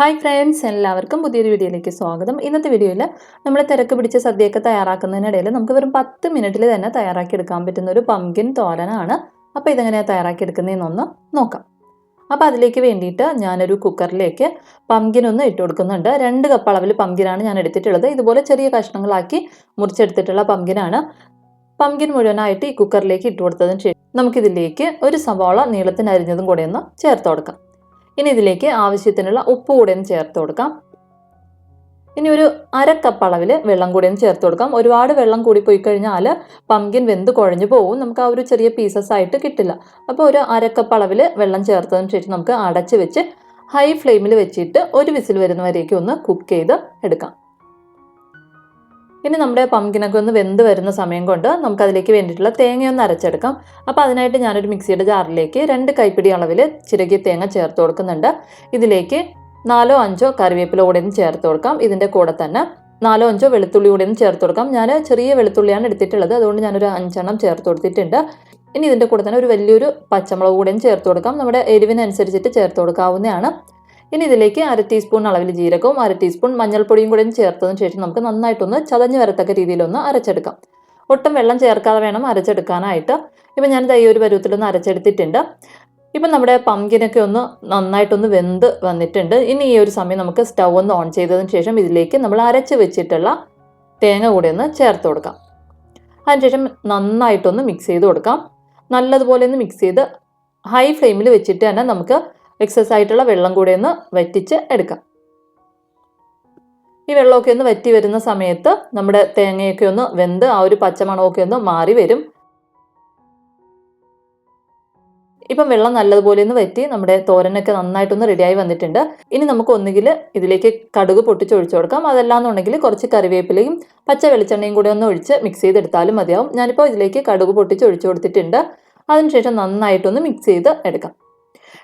Hi friends എല്ലാവർക്കും പുതിയൊരു വീഡിയോയിലേക്ക് സ്വാഗതം. ഇന്നത്തെ വീഡിയോയിൽ നമ്മൾ തിരക്ക് പിടിച്ച സദ്യയൊക്കെ തയ്യാറാക്കുന്നതിനിടയിൽ നമുക്ക് വെറും പത്ത് മിനിറ്റിൽ തന്നെ തയ്യാറാക്കി എടുക്കാൻ പറ്റുന്ന ഒരു പംകിൻ തോരനാണ്. അപ്പോൾ ഇതെങ്ങനെയാണ് തയ്യാറാക്കി എടുക്കുന്നതെന്നൊന്ന് നോക്കാം. അപ്പോൾ അതിലേക്ക് വേണ്ടിയിട്ട് ഞാനൊരു കുക്കറിലേക്ക് പംകിൻ ഒന്ന് ഇട്ട് കൊടുക്കുന്നുണ്ട്. രണ്ട് കപ്പ് അളവിൽ പംകിനാണ് ഞാൻ എടുത്തിട്ടുള്ളത്. ഇതുപോലെ ചെറിയ കഷ്ണങ്ങളാക്കി മുറിച്ചെടുത്തിട്ടുള്ള പംകിനാണ് പംകിൻ മുഴുവനായിട്ട് ഈ കുക്കറിലേക്ക് ഇട്ട് കൊടുത്തതിന് ശേഷം നമുക്കിതിലേക്ക് ഒരു സവാള നീളത്തിന് അരിഞ്ഞതും കൂടെ ഒന്ന് ചേർത്ത് കൊടുക്കാം. ഇനി ഇതിലേക്ക് ആവശ്യത്തിനുള്ള ഉപ്പ് കൂടെ ഒന്ന് ചേർത്ത് കൊടുക്കാം. ഇനി ഒരു അര കപ്പ് അളവിൽ വെള്ളം കൂടി ഒന്ന് ചേർത്ത് കൊടുക്കാം. ഒരുപാട് വെള്ളം കൂടി പോയി കഴിഞ്ഞാൽ പംകിൻ വെന്ത് കുഴഞ്ഞു പോകും നമുക്ക് ആ ഒരു ചെറിയ പീസസ് ആയിട്ട് കിട്ടില്ല. അപ്പോൾ ഒരു അര കപ്പ് അളവിൽ വെള്ളം ചേർത്തതിന് ശേഷം നമുക്ക് അടച്ച് വെച്ച് ഹൈ ഫ്ലെയിമിൽ വെച്ചിട്ട് ഒരു വിസിൽ വരുന്നവരേക്കും ഒന്ന് കുക്ക് ചെയ്ത് എടുക്കാം. ഇനി നമ്മുടെ പമ്പിനൊക്കെ ഒന്ന് വെന്ത് വരുന്ന സമയം കൊണ്ട് നമുക്ക് അതിലേക്ക് വേണ്ടിയിട്ടുള്ള തേങ്ങയൊന്ന് അരച്ചെടുക്കാം. അപ്പോൾ അതിനായിട്ട് ഞാനൊരു മിക്സിയുടെ ജാറിലേക്ക് രണ്ട് കൈപ്പിടി അളവിൽ ചിരകിയ തേങ്ങ ചേർത്ത് കൊടുക്കുന്നുണ്ട്. ഇതിലേക്ക് നാലോ അഞ്ചോ കറിവേപ്പില കൂടെ ചേർത്ത് കൊടുക്കാം. ഇതിന്റെ കൂടെ തന്നെ നാലോ അഞ്ചോ വെളുത്തുള്ളി കൂടെ ചേർത്ത് കൊടുക്കാം. ഞാൻ ചെറിയ വെളുത്തുള്ളിയാണ് എടുത്തിട്ടുള്ളത്. അതുകൊണ്ട് ഞാനൊരു അഞ്ചെണ്ണം ചേർത്ത് കൊടുത്തിട്ടുണ്ട്. ഇനി ഇതിന്റെ കൂടെ തന്നെ ഒരു വലിയൊരു പച്ചമുളക് കൂടെയും ചേർത്ത് കൊടുക്കാം. നമ്മുടെ എരിവിനനുസരിച്ചിട്ട് ചേർത്ത് കൊടുക്കാവുന്നതാണ്. ഇനി ഇതിലേക്ക് അര ടീസ്പൂൺ അളവിൽ ജീരകവും അര ടീസ്പൂൺ മഞ്ഞൾപ്പൊടിയും കൂടെ ചേർത്തതിന് ശേഷം നമുക്ക് നന്നായിട്ടൊന്ന് ചതഞ്ഞ് വരത്തക്ക രീതിയിലൊന്ന് അരച്ചെടുക്കാം. ഒട്ടും വെള്ളം ചേർക്കാതെ വേണം അരച്ചെടുക്കാനായിട്ട്. ഇപ്പം ഞാൻ ഈ ഒരു പരുവത്തിലൊന്ന് അരച്ചെടുത്തിട്ടുണ്ട്. ഇപ്പം നമ്മുടെ പമ്പിനൊക്കെ ഒന്ന് നന്നായിട്ടൊന്ന് വെന്ത് വന്നിട്ടുണ്ട്. ഇനി ഈ ഒരു സമയം നമുക്ക് സ്റ്റൗ ഒന്ന് ഓൺ ചെയ്തതിന് ശേഷം ഇതിലേക്ക് നമ്മൾ അരച്ച് വെച്ചിട്ടുള്ള തേങ്ങ കൂടി ഒന്ന് ചേർത്ത് കൊടുക്കാം. അതിനുശേഷം നന്നായിട്ടൊന്ന് മിക്സ് ചെയ്ത് കൊടുക്കാം. നല്ലതുപോലെ ഒന്ന് മിക്സ് ചെയ്ത് ഹൈ ഫ്ലെയിമിൽ വെച്ചിട്ട് തന്നെ നമുക്ക് എക്സസ് ആയിട്ടുള്ള വെള്ളം കൂടെ ഒന്ന് വറ്റിച്ച് എടുക്കാം. ഈ വെള്ളമൊക്കെ ഒന്ന് വറ്റി വരുന്ന സമയത്ത് നമ്മുടെ തേങ്ങയൊക്കെ ഒന്ന് വെന്ത് ആ ഒരു പച്ചമണമൊക്കെ ഒന്ന് മാറി വരും. ഇപ്പം വെള്ളം നല്ലതുപോലെ ഒന്ന് വറ്റി നമ്മുടെ തോരനൊക്കെ നന്നായിട്ടൊന്ന് റെഡിയായി വന്നിട്ടുണ്ട്. ഇനി നമുക്ക് ഒന്നുകിൽ ഇതിലേക്ക് കടുക് പൊട്ടിച്ച് ഒഴിച്ചു കൊടുക്കാം. അതല്ലാന്നുണ്ടെങ്കിൽ കുറച്ച് കറിവേപ്പിലയും പച്ച വെളിച്ചെണ്ണയും കൂടി ഒന്ന് ഒഴിച്ച് മിക്സ് ചെയ്തെടുത്താലും മതിയാവും. ഞാനിപ്പോൾ ഇതിലേക്ക് കടുക് പൊട്ടിച്ച് ഒഴിച്ചു കൊടുത്തിട്ടുണ്ട്. അതിനുശേഷം നന്നായിട്ടൊന്ന് മിക്സ് ചെയ്ത് എടുക്കാം.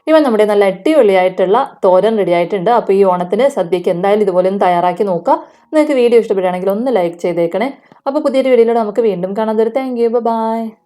ഇവ നമ്മുടെ നല്ല അടിപൊളിയായിട്ടുള്ള തോരൻ റെഡി ആയിട്ടുണ്ട്. അപ്പോൾ ഈ ഓണത്തിന് സദ്യയ്ക്ക് എന്തായാലും ഇതുപോലെ ഒന്ന് തയ്യാറാക്കി നോക്കുക. നിങ്ങൾക്ക് വീഡിയോ ഇഷ്ടപ്പെടുകയാണെങ്കിൽ ഒന്ന് ലൈക്ക് ചെയ്തേക്കണേ. അപ്പോൾ പുതിയൊരു വീഡിയോയിലൂടെ നമുക്ക് വീണ്ടും കാണാൻ തരും താങ്ക് യു ബൈ